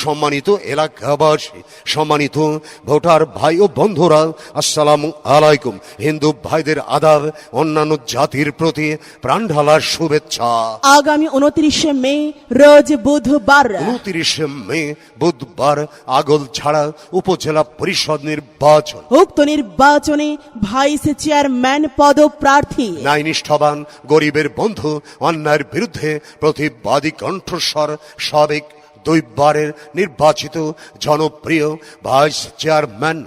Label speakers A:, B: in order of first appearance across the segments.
A: সম্মানিত এলাকাবাসী সম্মানিত ভোটার ভাই ও বন্ধুরা আসসালামু আলাইকুম। হিন্দু ভাইদের আদাব অন্যান্য জাতির প্রতি প্রাণ ঢালার শুভেচ্ছা।
B: আগামী উনত্রিশে মে রোজ বুধবার।
A: উনত্রিশে মে বুধবার আগল ছাড়া উপজেলা পরিষদ নির্বাচন।
B: উক্ত নির্বাচনে ভাইস চেয়ারম্যান পদপ্রার্থী।
A: ন্যায় নিষ্ঠাবান গরিবের বন্ধু অন্যায়ের বিরুদ্ধে প্রতিবাদী কণ্ঠস্বর সাবেক দুইবারের নির্বাচিত জনপ্রিয় ভাইস চেয়ারম্যান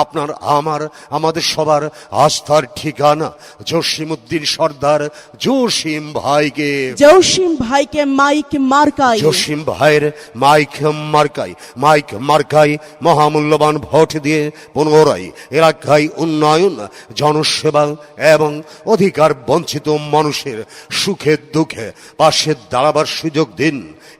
A: আপনার আমার আমাদের সবার আস্থার ঠিকানা জসিমউদ্দিন সর্দার জসিম ভাইকে।
B: জৌসিম ভাইকে মাইক মার্কাই।
A: জসিম ভাইয়ের মাইক মার্কাই মাইক মার্কাই মহামূল্যবান ভোট দিয়ে পুনরায় এলাকায় উন্নয়ন জনসেবা এবং অধিকার বঞ্চিত মানুষের সুখে দুঃখে পাশে দাঁড়াবার সুযোগ দিন।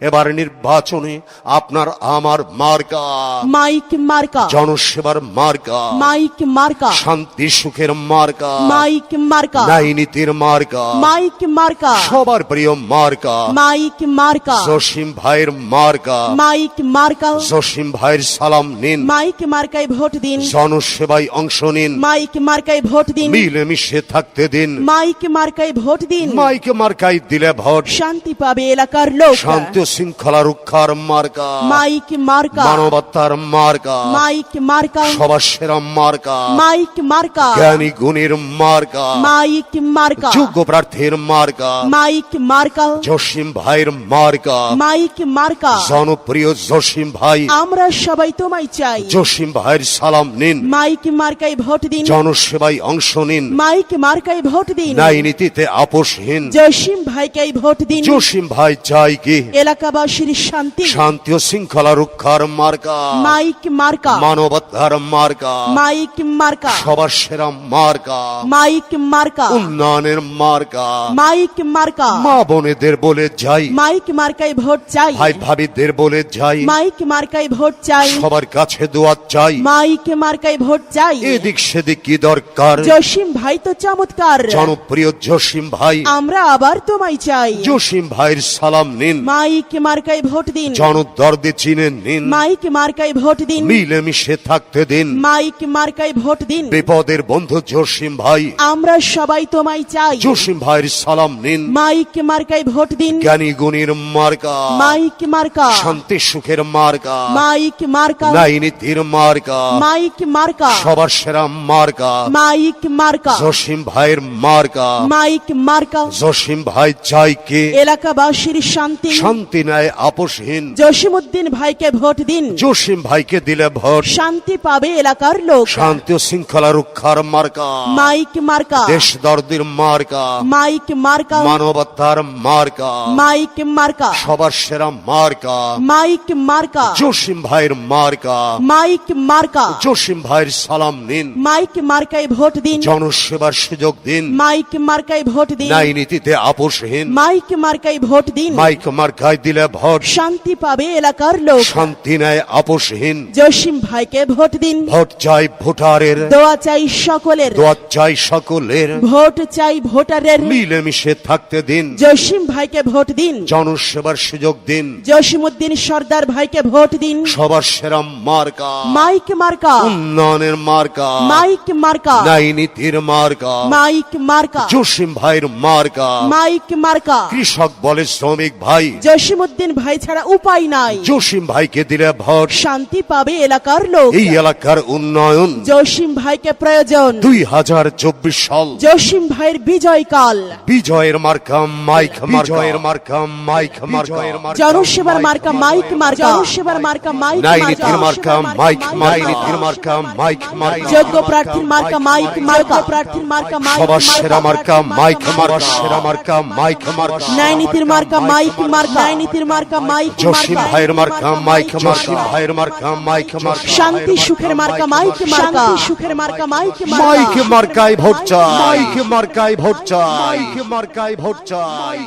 A: এবার নির্বাচনে আপনার আমার মার্কা।
B: মাইক মার্কা।
A: জনসেবার মার্কা।
B: মাইক মার্কা।
A: শান্তি সুখের মার্কা।
B: মাইক মার্কা।
A: ন্যায় নীতির মার্কা।
B: মাইক মার্কা।
A: সবার প্রিয় মার্কা।
B: মাইক মার্কা।
A: জসিম ভাইয়ের মার্কা।
B: মাইক মার্কা।
A: জসিম ভাইয়ের সালাম নিন।
B: মাইক মার্কায় ভোট দিন।
A: জনসেবায় অংশ নিন।
B: মাইক মার্কায় ভোট দিন।
A: মিলেমিশে থাকতে দিন।
B: মাইক মার্কায় ভোট দিন।
A: মাইকে মার্কাই দিলে ভোট।
B: শান্তি পাবে এলাকার লোক।
A: শান্তি শৃঙ্খলা রক্ষার মার্কা।
B: মাইক মার্কা।
A: মানবতার মার্কা।
B: মাইক মার্কা।
A: সবার সেরা মার্কা।
B: মাইক মার্কা।
A: জ্ঞানী গুণীর মার্কা।
B: মাইক মার্কা।
A: যোগ্য প্রার্থীর মার্কা।
B: মাইক মার্কা।
A: জসিম ভাইয়ের মার্কা।
B: মাইক মার্কা।
A: জনপ্রিয় জসিম ভাই।
B: আমরা সবাই তোমায় চাই।
A: জসিম ভাইয়ের সালাম নিন।
B: মাইক মার্কায় ভোট দিন।
A: জনসেবায় অংশ নিন।
B: মাইক মার্কায় ভোট দিন।
A: ন্যায় নীতিতে আপোষহীন।
B: জসিম ভাইকে ভোট দিন।
A: জসিম ভাই চাই কি?
B: এলাকাবাসীর শান্তি
A: শান্তি ও শৃঙ্খলা রক্ষার মার্কা
B: মাইক মার্কা
A: মানবতার মার্কা
B: মাইক মার্কা
A: সবার সেরা মার্কা
B: মাইক মার্কা
A: উন্নয়নের মার্কা
B: মাইক মার্কা
A: মা বোনেদের বলে যাই
B: মাইক মার্কায় ভোট চাই
A: ভাই ভাবিদের বলে যাই
B: মাইক মার্কায় ভোট চাই
A: সবার কাছে দোয়া চাই
B: মাইক মার্কায় ভোট চাই
A: এদিক সেদিক কি দরকার
B: জসিম ভাই তো চমৎকার
A: জনপ্রিয় জসিম ভাই
B: আমরা আবার তোমায় চাই
A: জসিম ভাইয়ের সালাম নিন
B: মাইক মার্কায় ভোট দিন
A: জনদর্দে চিনে নিন।
B: মাইক মার্কায় ভোট দিন।
A: মিলেমিশে থাকতে দিন।
B: মাইক মার্কায় ভোট দিন।
A: বিপদের বন্ধু জসিম ভাই।
B: আমরা সবাই তোমায় চাই।
A: জসিম ভাইয়ের সালাম নিন।
B: মাইক মার্কায় ভোট দিন।
A: জ্ঞানী গুণীর মার্কা।
B: মাইক মার্কা।
A: শান্তি সুখের মার্কা।
B: মাইক মার্কা।
A: ন্যায় নীতির মার্কা।
B: মাইক মার্কা।
A: সবার সেরা মার্কা।
B: মাইক মার্কা।
A: জসিম ভাইয়ের মার্কা।
B: মাইক মার্কা।
A: জসিম ভাই চাই কে?
B: এলাকাবাসীর শান্তি।
A: শান্তি ন্যায় আপোষহীন।
B: জসিমউদ্দিন ভাইকে ভোট দিন।
A: জসিম ভাইকে দিলে ভোট।
B: শান্তি পাবে এলাকার লোক।
A: শান্তি ও শৃঙ্খলা রক্ষার মার্কা।
B: মাইক মার্কা।
A: দেশ দর্দির মার্কা।
B: মাইক মার্কা।
A: মানবতার মার্কা।
B: মাইক মার্কা।
A: সবার সেরা মার্কা।
B: মাইক মার্কা।
A: জসিম ভাইয়ের মার্কা।
B: মাইক মার্কা।
A: জসিম ভাইয়ের সালাম নিন।
B: মাইক মার্কায় ভোট দিন।
A: জনসেবার সুযোগ দিন।
B: মাইক মার্কায় ভোট দিন।
A: ন্যায় নীতিতে আপোষহীন।
B: মাইক মার্কায় ভোট দিন।
A: মাইক মার্কায় দিলে ভোট।
B: শান্তি পাবে এলাকার লোক।
A: শান্তি ন্যায় আপোষহীন।
B: জসিম ভাইকে ভোট দিন।
A: ভোট চাই ভোটারের।
B: দোয়া চাই সকলের।
A: দোয়া চাই সকলের।
B: ভোট চাই ভোটারের।
A: মিলেমিশে থাকতে দিন।
B: জসিম ভাইকে ভোট দিন।
A: জনসেবার সুযোগ দিন।
B: জসিমউদ্দিন সর্দার ভাইকে ভোট দিন।
A: সবার সেরা মার্কা।
B: মাইক মার্কা।
A: উন্নয়নের মার্কা।
B: মাইক মার্কা।
A: ন্যায় নীতির মার্কা।
B: মাইক মার্কা।
A: জসিম ভাইয়ের মার্কা।
B: মাইক মার্কা।
A: কৃষক বলে শ্রমিক ভাই।
B: জসিমউদ্দিন ভাই ছাড়া উপায় নাই
A: জসিম ভাইকে দিলে ভোট
B: শান্তি পাবে এলাকার লোক
A: এই এলাকার উন্নয়ন
B: জসিম ভাইকে প্রয়োজন
A: দুই হাজার চব্বিশ সাল
B: জসিম ভাইয়ের বিজয়কাল
A: বিজয়ের মার্কা মাইক বিজয়ের মার্কা মাইক বিজয়ের মার্কা
B: জনসেবার মার্কা মাইক মার্কা জনসেবার মার্কা মাইক
A: ন্যায় মার্কা মাইক ন্যায় নীতির মার্কা মাইক মার্কা
B: যোগ্য প্রার্থীর মার্কা মাইক মার্কা প্রার্থীর মার্কা মাইক
A: সবার সেরা মার্কা মাইক মার্কা সেরা মার্কা মাইক মার্কা
B: ন্যায় নীতির মার্কা মাইক মার্কা ন্যায় নীতির মার্কা মাইক
A: জসিম ভাইয়ের মার্কা মাইক জসিম ভাইয়ের মার্কা মাইক মার্কা
B: শান্তি সুখের মার্কা মাইক মার্কা সুখের মার্কা মাইক
A: মাইক মার্কায় ভোট চাই মাইক মার্কায় ভোট চাই মাইক মার্কায় ভোট চাই